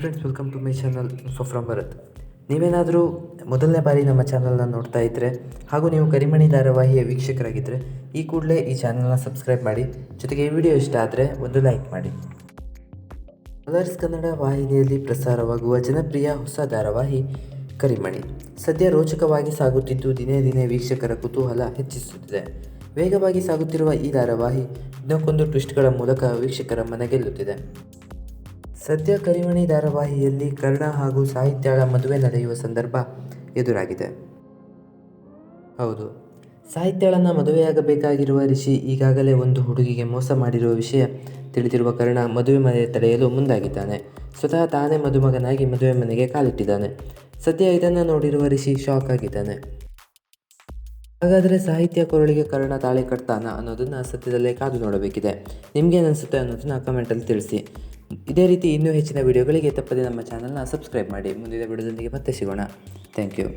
Friends welcome to my channel info from Bharat ನೀವೇನಾದರೂ ಮೊದಲನೇ ಬಾರಿ ನಮ್ಮ ಚಾನಲ್ನ ನೋಡ್ತಾ ಇದ್ದರೆ ಹಾಗೂ ನೀವು ಕರಿಮಣಿ ಧಾರಾವಾಹಿಯ ವೀಕ್ಷಕರಾಗಿದ್ದರೆ ಈ ಕೂಡಲೇ ಈ ಚಾನಲ್ನ ಸಬ್ಸ್ಕ್ರೈಬ್ ಮಾಡಿ, ಜೊತೆಗೆ ಈ ವಿಡಿಯೋ ಇಷ್ಟ ಆದರೆ ಒಂದು ಲೈಕ್ ಮಾಡಿ. ಕಲರ್ಸ್ ಕನ್ನಡ ವಾಹಿನಿಯಲ್ಲಿ ಪ್ರಸಾರವಾಗುವ ಜನಪ್ರಿಯ ಹೊಸ ಧಾರಾವಾಹಿ ಕರಿಮಣಿ. ಸದ್ಯ ರೋಚಕವಾಗಿ ಸಾಗುತ್ತಿದ್ದು ದಿನೇ ದಿನೇ ವೀಕ್ಷಕರ ಕುತೂಹಲ ಹೆಚ್ಚಿಸುತ್ತಿದೆ. ವೇಗವಾಗಿ ಸಾಗುತ್ತಿರುವ ಈ ಧಾರಾವಾಹಿ ದಿನಕ್ಕೊಂದು ಟ್ವಿಸ್ಟ್ಗಳ ಮೂಲಕ ವೀಕ್ಷಕರ ಮನಗೆಲ್ಲುತ್ತಿದೆ ಸದ್ಯ ಕರಿಮಣಿ ಧಾರಾವಾಹಿಯಲ್ಲಿ ಕರ್ಣ ಹಾಗೂ ಸಾಹಿತ್ಯಾಳ ಮದುವೆ ನಡೆಯುವ ಸಂದರ್ಭ ಎದುರಾಗಿದೆ. ಹೌದು. ಸಾಹಿತ್ಯಳನ್ನು ಮದುವೆಯಾಗಬೇಕಾಗಿರುವ ರಿಷಿ ಈಗಾಗಲೇ ಒಂದು ಹುಡುಗಿಗೆ ಮೋಸ ಮಾಡಿರುವ ವಿಷಯ ತಿಳಿದಿರುವ ಕರ್ಣ ಮದುವೆ ಮನೆ ತಡೆಯಲು ಮುಂದಾಗಿದ್ದಾನೆ. ಸ್ವತಃ ತಾನೇ ಮದುಮಗನಾಗಿ ಮದುವೆ ಮನೆಗೆ ಕಾಲಿಟ್ಟಿದ್ದಾನೆ. ಸದ್ಯ ಇದನ್ನು ನೋಡಿರುವ ರಿಷಿ ಶಾಕ್ ಆಗಿದ್ದಾನೆ. ಹಾಗಾದರೆ ಸಾಹಿತ್ಯ ಕೊರಳಿಗೆ ಕರ್ಣ ತಾಳೆ ಕಟ್ತಾನ ಅನ್ನೋದನ್ನು ಸದ್ಯದಲ್ಲೇ ಕಾದು ನೋಡಬೇಕಿದೆ. ನಿಮಗೆ ಅನಿಸುತ್ತೆ ಅನ್ನೋದನ್ನ ಕಮೆಂಟಲ್ಲಿ ತಿಳಿಸಿ. ಇದೇ ರೀತಿ ಇನ್ನೂ ಹೆಚ್ಚಿನ ವಿಡಿಯೋಗಳಿಗೆ ತಪ್ಪದೆ ನಮ್ಮ ಚಾನಲ್ನ ಸಬ್ಸ್ಕ್ರೈಬ್ ಮಾಡಿ. ಮುಂದಿನ ವಿಡಿಯೋದೊಂದಿಗೆ ಮತ್ತೆ ಸಿಗೋಣ. Thank you